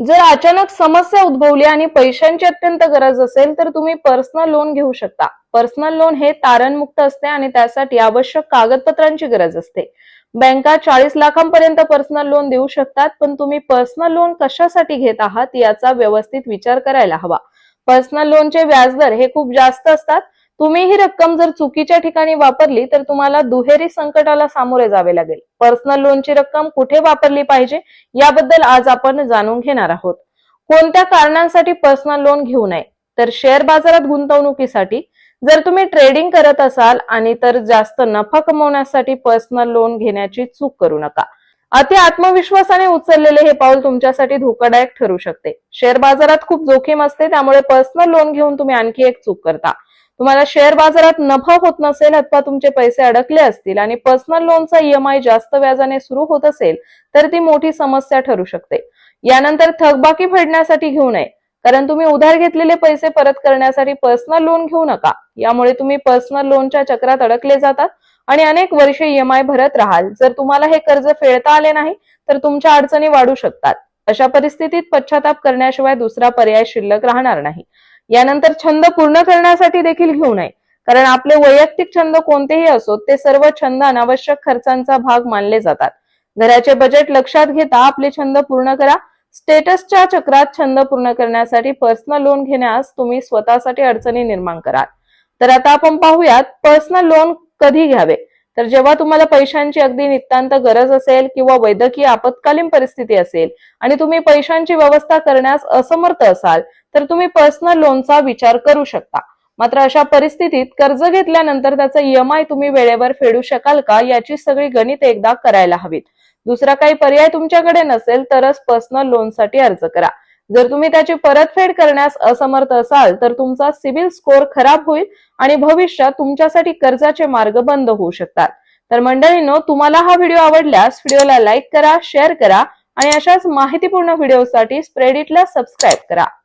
जर अचानक समस्या उद्भवली आणि पैशांची अत्यंत गरज असेल तर तुम्ही पर्सनल लोन घेऊ शकता. पर्सनल लोन हे तारणमुक्त असते आणि त्यासाठी आवश्यक कागदपत्रांची गरज असते. बँका चाळीस लाखांपर्यंत पर्सनल लोन देऊ शकतात पण तुम्ही पर्सनल लोन कशासाठी घेत आहात याचा व्यवस्थित विचार करायला हवा. पर्सनल लोनचे व्याजदर हे खूप जास्त असतात तुम्ही ही रक्कम जर चुकीच्या ठिकाणी वापरली तर तुम्हाला दुहेरी संकटाला सामोरे जावे लागेल. पर्सनल लोनची रक्कम कुठे वापरली पाहिजे याबद्दल आज आपण जाणून घेणार आहोत. कोणत्या कारणांसाठी पर्सनल लोन घेऊ नये? तर शेअर बाजारात गुंतवणुकीसाठी जर तुम्ही ट्रेडिंग करत असाल आणि तर जास्त नफा कमवण्यासाठी पर्सनल लोन घेण्याची चूक करू नका. अति आत्मविश्वासाने उचललेले हे पाऊल तुमच्यासाठी धोकादायक ठरू शकते. शेअर बाजारात खूप जोखीम असते त्यामुळे पर्सनल लोन घेऊन तुम्ही आणखी एक चूक करता. तुम्हाला शेअर बाजारात नफा होत नसेल अथवा तुमचे पैसे अडकले असतील आणि पर्सनल लोनचा ईएमआय जास्त व्याजाने सुरू होत असेल तर ती मोठी समस्या ठरू शकते. यानंतर थकबाकी फेडण्यासाठी घेऊ नये. कारण तुम्ही उधार घेतलेले पैसे परत करण्यासाठी पर्सनल लोन घेऊ नका. यामुळे तुम्ही पर्सनल लोनच्या चक्रात अडकले जातात आणि अनेक वर्षे ईएमआय भरत राहाल. जर तुम्हाला हे कर्ज फेडता आले नाही तर तुमच्या अडचणी वाढू शकतात. अशा परिस्थितीत पश्चाताप करण्याशिवाय दुसरा पर्याय शिल्लक राहणार नाही. यानंतर छंद पूर्ण करण्यासाठी देखील घेऊ नये. कारण आपले वैयक्तिक छंद कोणतेही असोत ते सर्व छंद अनावश्यक खर्चांचा भाग मानले जातात. घराचे बजेट लक्षात घेता आपले छंद पूर्ण करा. स्टेटसच्या चक्रात छंद पूर्ण करण्यासाठी पर्सनल लोन घेण्यास तुम्ही स्वतःसाठी अडचणी निर्माण कराल. तर आता आपण पाहूयात पर्सनल लोन कधी घ्यावे? तर जेव्हा तुम्हाला पैशांची अगदी नितांत गरज असेल किंवा वैद्यकीय आपत्कालीन परिस्थिती असेल आणि तुम्ही पैशांची व्यवस्था करण्यास असमर्थ असाल तर तुम्ही पर्सनल लोनचा विचार करू शकता. मात्र अशा परिस्थितीत कर्ज घेतल्यानंतर त्याचा ईएमआय तुम्ही वेळेवर फेडू शकाल का याची सगळी गणित एकदा करायला हवीत. दुसरा काही पर्याय तुमच्याकडे नसेल तरच पर्सनल लोनसाठी अर्ज करा. जर तुम्ही त्याची परतफेड करण्यास असमर्थ असाल तर तुमचा सिबिल स्कोअर खराब होईल आणि भविष्यात तुमच्यासाठी कर्जाचे मार्ग बंद होऊ शकतात. तर मंडळींनो तुम्हाला हा व्हिडिओ आवडल्यास व्हिडिओला लाईक करा शेअर करा आणि अशाच माहितीपूर्ण व्हिडिओसाठी स्प्रेडिटला सबस्क्राईब करा.